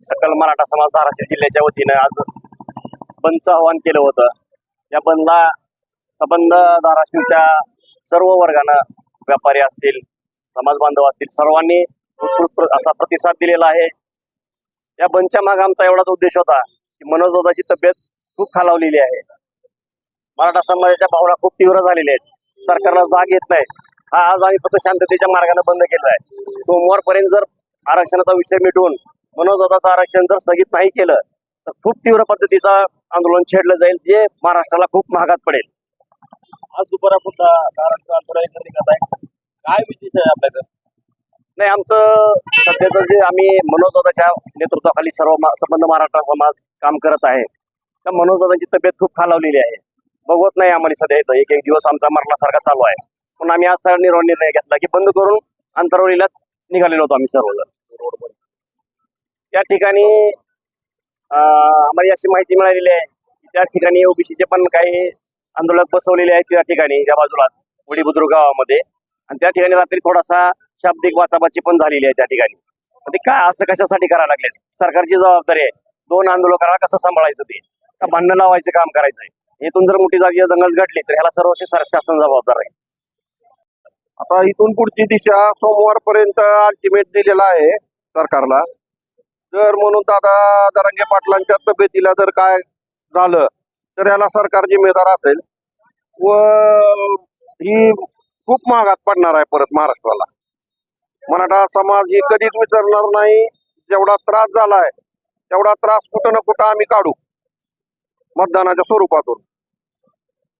सकल मराठा समाज धाराशिव जिल्ह्याच्या वतीनं आज बंदचं आवाहन केलं होतं. या बंदला सबंध धाराशिवच्या सर्व वर्गानं व्यापारी असतील समाज बांधव असतील सर्वांनी उत्कृष्ट प्र- असा प्रतिसाद दिलेला आहे. या बंदच्या मागे आमचा एवढाच उद्देश होता की मनोज दादाची तब्येत खूप खालावलेली आहे. मराठा समाजाच्या भावना खूप तीव्र झालेल्या आहेत. सरकारला जाग येत नाही. हा आज आम्ही फक्त शांततेच्या मार्गाने बंद केला आहे. सोमवारपर्यंत जर आरक्षणाचा विषय मिटवून मनोज दादाचं आरक्षण जर स्थगित नाही केलं तर खूप तीव्र पद्धतीचं आंदोलन छेडलं जाईल जे महाराष्ट्राला खूप महागात पडेल. आज दुपारापुरता महाराष्ट्र आंदोलन आहे काय विशेष आहे आपल्याकडे? नाही आमचं सध्याचं जे आम्ही मनोजदादाच्या नेतृत्वाखाली सर्व मा- संबंध महाराष्ट्र समाज काम करत आहे त्या मनोजदादाची तब्येत खूप खालावलेली आहे. बघवत नाही आम्हाला सध्या इथं एक एक दिवस आमचा मरणासारखा चालू आहे. पण आम्ही आज निर्णय घेतला की बंद करून अंतरवलीला निघालेलो होतो आम्ही सर्वजण. त्या ठिकाणी आम्हाला अशी माहिती मिळालेली आहे त्या ठिकाणी ओबीसीचे पण काही आंदोलक बसवलेले आहेत त्या ठिकाणी त्या बाजूलाच उडी बुद्रुक गावामध्ये. आणि त्या ठिकाणी रात्री थोडासा शाब्दिक वाचाबाची पण झालेली आहे त्या ठिकाणी. ते काय असं कशासाठी करायला लागले? सरकारची जबाबदारी आहे. दोन आंदोलकांना कसं सांभाळायचं ते? का लावायचं काम करायचंय? इथून जर मोठी जागी दंगल घडली तर ह्याला सर्व शासन जबाबदार आहे. आता इथून पुढची दिशा सोमवारपर्यंत अल्टिमेट दिलेला आहे सरकारला. जर म्हणून दादा दरंगे पाटलांच्या तब्येतीला जर काय झालं तर याला सरकार जिम्मेदार असेल व ही खूप महागात पडणार आहे परत महाराष्ट्राला. मराठा समाज ही कधीच विसरणार नाही जेवढा त्रास झालाय तेवढा त्रास कुठं ना कुठं आम्ही काढू मतदानाच्या स्वरूपातून.